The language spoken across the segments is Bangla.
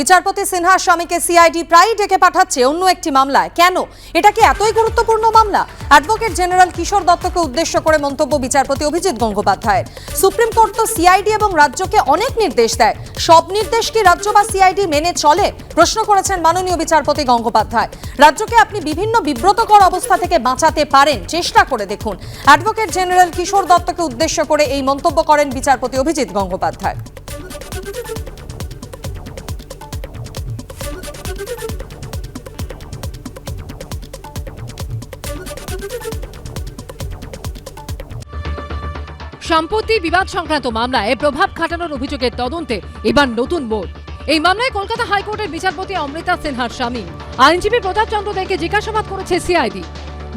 বিচারপতি সিনহা স্বামীকে সিআইডি প্রায়ই ডেকে পাঠাচ্ছে অন্য একটি মামলায়। কেন? এটা কি এতই গুরুত্বপূর্ণ মামলা? অ্যাডভোকেট জেনারেল কিশোর দত্তকে উদ্দেশ্য করে মন্তব্য বিচারপতি অভিজিৎ গঙ্গোপাধ্যায়ের। সুপ্রিম কোর্ট তো সিআইডি এবং রাজ্যকে অনেক নির্দেশ দেয়। সব নির্দেশ কি রাজ্য বা সিআইডি মেনে চলে? প্রশ্ন করেছেন মাননীয় বিচারপতি গঙ্গোপাধ্যায়। রাজ্যকে আপনি বিভিন্ন বিব্রতকর অবস্থা থেকে বাঁচাতে পারেন, চেষ্টা করে দেখুন। অ্যাডভোকেট জেনারেল কিশোর দত্তকে উদ্দেশ্য করে এই মন্তব্য করেন বিচারপতি অভিজিৎ গঙ্গোপাধ্যায়। সম্পত্তি বিবাদ সংক্রান্ত মামলায় প্রভাব খাটানোর অভিযোগের তদন্তে এবার নতুন মোড়। এই মামলায় কলকাতা হাইকোর্টের বিচারপতি অমৃতা সিনহার স্বামী। আইনজীবী প্রতাপ চন্দ্র দেকে জিজ্ঞাসাবাদ করেছে সিআইডি।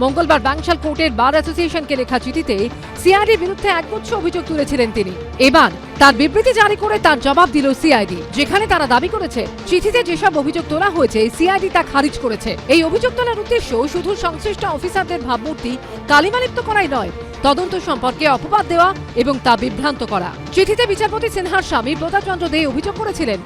মঙ্গলবার বাংশাল কোর্টের বার অ্যাসোসিয়েশনকে লেখা চিঠিতে সিআইডির বিরুদ্ধে একগুচ্ছ অভিযোগ তুলেছিলেন তিনি। এবার তার বিবৃতি জারি করে তার জবাব দিল সিআইডি, যেখানে তারা দাবি করেছে, চিঠিতে যেসব অভিযোগ তোলা হয়েছে, সিআইডি তা খারিজ করেছে। এই অভিযোগ তোলার উদ্দেশ্য শুধু সংশ্লিষ্ট অফিসারদের ভাবমূর্তি কালিমালিপ্ত করাই নয়, তদন্ত সম্পর্কে অপবাদ দেওয়া এবং তা বিভ্রান্ত করা। চিঠিতে বিচারপতি সিনহার স্বামী প্রতাপ চন্দ্র দে অভিযোগ করেছিলেন,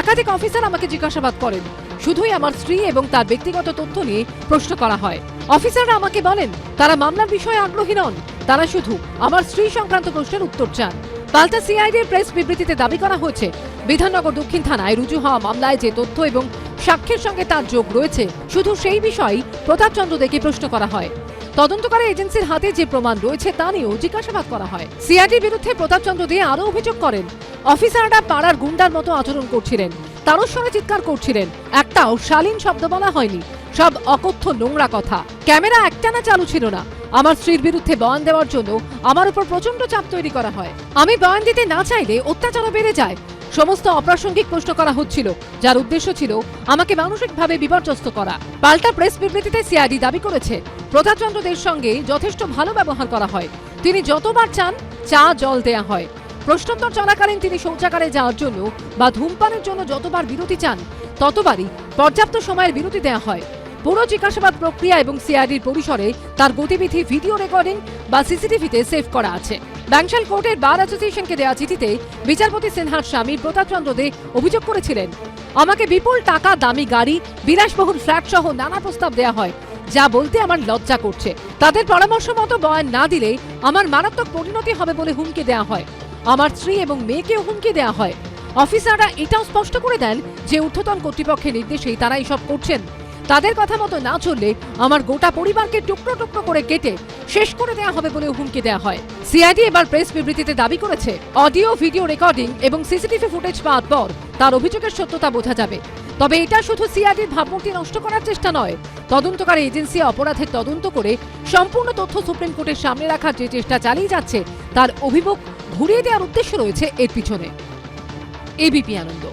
একাধিক অফিসার আমাকে জিজ্ঞাসাবাদ করেন শুধুই আমার স্ত্রী এবং তার ব্যক্তিগত তথ্য নিয়ে প্রশ্ন করা হয়। অফিসাররা আমাকে বলেন, তারা মামলার বিষয়ে আগ্রহী নন। তারা শুধু আমার স্ত্রী সংক্রান্ত প্রশ্নের উত্তর চান। পাল্টা সিআইডির প্রেস বিবৃতিতে দাবি করা হয়েছে, বিধাননগর দক্ষিণ থানায় রুজু হওয়া মামলায় যে তথ্য এবং সাক্ষ্যের সঙ্গে তার যোগ রয়েছে, শুধু সেই বিষয়েই প্রতাপ চন্দ্র দেকে প্রশ্ন করা হয়। তদন্তকারী এজেন্সির হাতে যে প্রমাণ রয়েছে তা নিয়েও জিজ্ঞাসাবাদ করা হয়। সিআইডির বিরুদ্ধে প্রতাপ চন্দ্র দে আরও অভিযোগ করেন, অফিসাররা পাড়ার গুন্ডার মতো আচরণ করছিলেন। তারও সঙ্গে চিৎকার করছিলেন। একটাও শালীন শব্দ বলা হয়নি। সব অকথ্য নোংরা কথা। ক্যামেরা একটানা চালু ছিল না। আমার স্ত্রীর বিরুদ্ধে বয়ান দেওয়ার জন্য আমার উপর প্রচণ্ড চাপ তৈরি করা হয়। আমি বয়ান দিতে না চাইলে অত্যাচারও বেড়ে যায়। সমস্ত অপ্রাসঙ্গিক প্রশ্ন করা হচ্ছিল, যার উদ্দেশ্য ছিল আমাকে মানসিকভাবে বিপর্যস্ত করা। পাল্টা প্রেস বিবৃতিতে সিআইডি দাবি করেছে প্রতাপচন্দ্রদের সঙ্গে যথেষ্ট ভালো ব্যবহার করা হয়। তিনি যতবার চান চা জল দেয়া হয়। প্রশ্নোত্তর চলাকালীন তিনি শৌচাগারে যাওয়ার জন্য বা ধূমপানের জন্য যতবার বিরতি চান, ততবারই পর্যাপ্ত সময়ের বিরতি দেওয়া হয়। পুরো জিজ্ঞাসাবাদ প্রক্রিয়া এবং সিআইডির পরিসরে তার গতিবিধি ভিডিও রেকর্ডিং বা সিসিটিভিতে সেভ করা আছে। ব্যাংশাল কোর্টের বার অ্যাসোসিয়েশনকে দেওয়া চিঠিতে বিচারপতি সিনহার স্বামী প্রতাপচন্দ্র দে অভিযোগ করেছিলেন, আমাকে বিপুল টাকা, দামি গাড়ি, বিলাসবহুল ফ্ল্যাট সহ নানা প্রস্তাব দেওয়া হয়, যা বলতে আমার লজ্জা করছে। তাদের পরামর্শ মতো বয়ান না দিলে আমার মারাত্মক পরিণতি হবে বলে হুমকি দেওয়া হয়। আমার স্ত্রী এবং মেয়েকেও হুমকি দেওয়া হয়। অফিসাররা এটাও স্পষ্ট করে দেন যে ঊর্ধ্বতন কর্তৃপক্ষের নির্দেশেই তারা এসব করছেন। তাদের কথা মতো না চললে আমার গোটা পরিবারকে টুকরো টুকরো করে কেটে শেষ করে দেওয়া হবে বলে হুমকি দেওয়া হয়। সিআইডি এবার প্রেস বিবৃতিতে দাবি করেছে, অডিও, ভিডিও রেকর্ডিং এবং সিসিটিভি ফুটেজ পাওয়ার পর তার অভিযোগের সত্যতা বোঝা যাবে। তবে এটা শুধু সিআইডির ভাবমূর্তি নষ্ট করার চেষ্টা নয়, তদন্তকারী এজেন্সি অপরাধের তদন্ত করে সম্পূর্ণ তথ্য সুপ্রিম কোর্টের সামনে রাখার যে চেষ্টা চালিয়ে যাচ্ছে, তার অভিমুখ ঘুরিয়ে দেওয়ার উদ্দেশ্য রয়েছে এর পিছনে। এবিপি আনন্দ।